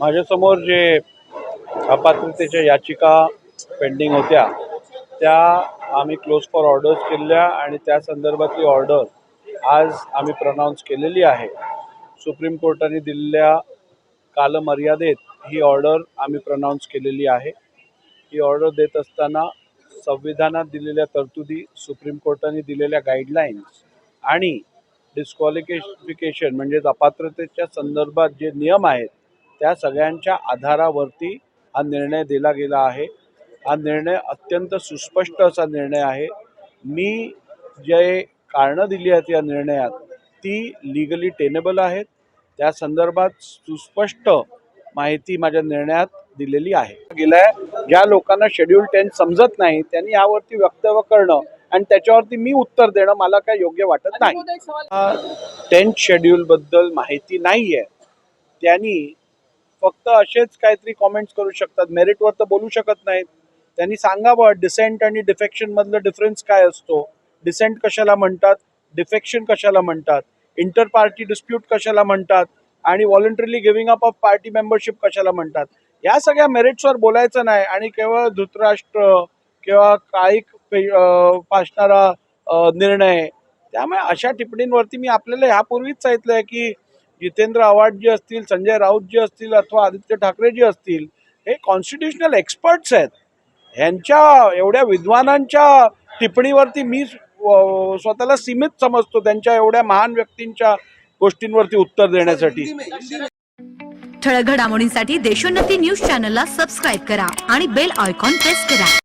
माझ्यासमोर जे अपात्रतेच्या याचिका पेंडिंग होत्या त्या आम्ही क्लोज फॉर ऑर्डर्स केल्या आणि त्या संदर्भातली ऑर्डर आज आम्ही प्रनाऊन्स केलेली आहे. सुप्रीम कोर्टाने दिलेल्या कालमर्यादेत ही ऑर्डर आम्ही प्रनाऊन्स केलेली आहे. ही ऑर्डर देत असताना संविधानात दिलेल्या तरतुदी सुप्रीम कोर्टाने दिलेल्या गाईडलाईन्स आणि डिस्क्वालिफिकेशन म्हणजेच अपात्रतेच्या संदर्भात जे नियम आहेत त्या सगळ्यांच्या आधारावरती हा निर्णय दिला गेला आहे. हा निर्णय अत्यंत सुस्पष्ट असा निर्णय आहे. मी जे कारणं दिली आहेत या निर्णयात ती लिगली टेनेबल आहेत. त्या संदर्भात सुस्पष्ट माहिती माझ्या निर्णयात दिलेली आहे. गेलाय ज्या लोकांना शेड्यूल टेन समजत नाही त्यांनी यावरती वक्तव्य करणं आणि त्याच्यावरती मी उत्तर देणं मला काय योग्य वाटत नाही. टेन्थ शेड्यूलबद्दल माहिती नाही आहे त्यांनी फक्त असेच काहीतरी कॉमेंट्स करू शकतात. मेरिटवर तर बोलू शकत नाहीत. त्यांनी सांगावं डिसेंट आणि डिफेक्शन मधलं डिफरन्स काय असतो? डिसेंट कशाला म्हणतात? डिफेक्शन कशाला म्हणतात? इंटर पार्टी डिस्प्यूट कशाला म्हणतात? आणि voluntarily giving up of party membership कशाला म्हणतात? या सगळ्या मेरिट्सवर बोलायचं नाही आणि केवळ धृतराष्ट्र किंवा काळीक फासणारा निर्णय. त्यामुळे अशा टिप्पणींवरती मी आपल्याला ह्यापूर्वीच सांगितलं आहे की जितेंद्र आव्हाड जे असतील संजय राऊत जे असतील अथवा आदित्य ठाकरे जे असतील हे कॉन्स्टिट्युशनल एक्सपर्ट्स आहेत. ह्यांच्या एवढ्या विद्वानांच्या टिप्पणीवरती मी स्वतःला सीमित समजतो त्यांच्या एवढ्या महान व्यक्तींच्या गोष्टींवरती उत्तर देण्यासाठी. ठळक घडामोडींसाठी देशोन्नती न्यूज चॅनलला सबस्क्राईब करा आणि बेल आयकॉन प्रेस करा.